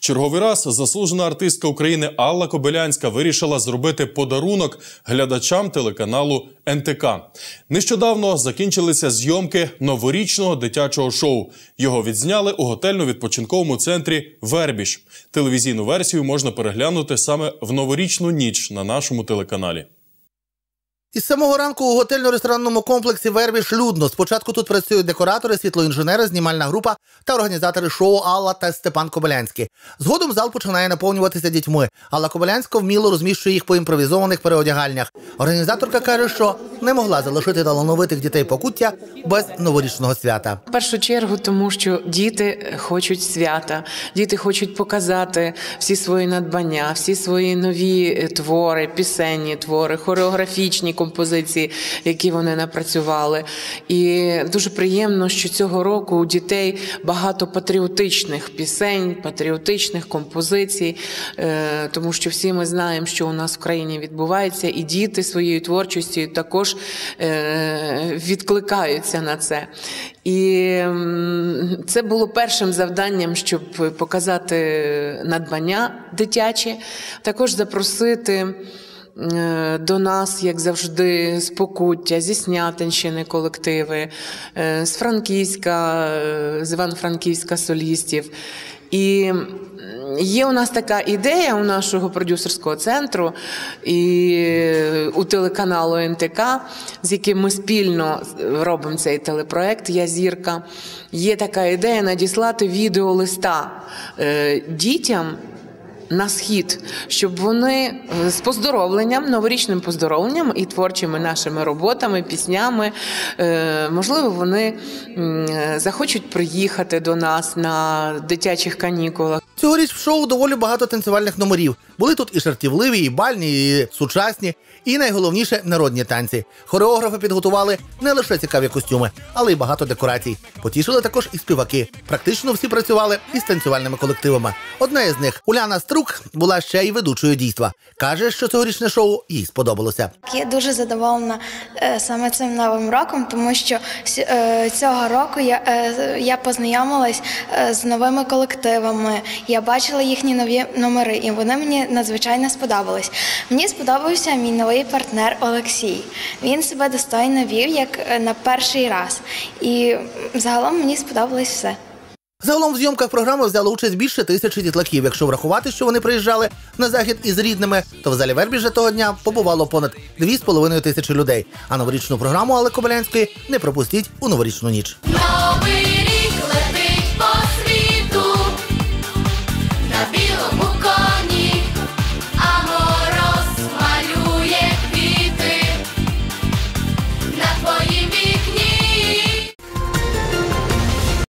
Черговий раз заслужена артистка України Алла Кобилянська вирішила зробити подарунок глядачам телеканалу НТК. Нещодавно закінчилися зйомки новорічного дитячого шоу. Його відзняли у готельно-відпочинковому центрі Вербіш. Телевізійну версію можна переглянути саме в новорічну ніч на нашому телеканалі. Із самого ранку у готельно-ресторанному комплексі Вербіш людно. Спочатку тут працюють декоратори, світлоінженери, знімальна група та організатори шоу Алла та Степан Кобилянський. Згодом зал починає наповнюватися дітьми. Алла Кобилянська вміло розміщує їх по імпровізованих переодягальнях. Організаторка каже, що не могла залишити талановитих дітей покуття без новорічного свята. В першу чергу, тому що діти хочуть свята, діти хочуть показати всі свої надбання, всі свої нові е, твори, пісенні твори, хореографічні композиції, які вони напрацювали. І дуже приємно, що цього року у дітей багато патріотичних пісень, патріотичних композицій, е, тому що всі ми знаємо, що у нас в країні відбувається, і діти своєю творчістю також е, відкликаються на це. І це було першим завданням, щоб показати надбання дитячі, також запросити. Е, до нас, як завжди, з Покуття, зі Снятинщини колективи, е, з Франківська, е, з Івано-Франківська солістів. І є у нас така ідея у нашого продюсерського центру і у телеканалу НТК, з яким ми спільно робимо цей телепроект Я зірка. Є така ідея надіслати відеолиста дітям на схід, щоб вони е, з поздоровленням, новорічним поздоровленням і творчими нашими роботами, піснями, е, можливо, вони захочуть приїхати до нас на дитячих канікулах. Цьогоріч в шоу доволі багато танцювальних номерів. Були тут і жартівливі, і бальні, і сучасні, і найголовніше народні танці. Хореографи підготували не лише цікаві костюми, але й багато декорацій. Потішили також і співаки. Практично всі працювали із танцювальними колективами. Одна із них Уляна Струк була ще й ведучою дійства. каже, що цьогорічне шоу їй сподобалося. Я дуже задоволена е, саме цим новим роком, тому що е, цього року я е, я познайомилась з новими колективами. Я бачила їхні нові номери, і вони мені надзвичайно сподобались. Мені сподобався мій новий партнер Олексій. Він себе достойно вів як е, на перший раз. І загалом мені сподобалось все. Загалом в зйомках програми взяли участь більше тисячі дітлахів. Якщо врахувати, що вони приїжджали на захід із рідними, то в залі Вербіжа того дня побувало понад 2,5 тисячі людей. А новорічну програму Алли Кобилянської не пропустіть у новорічну ніч. Новий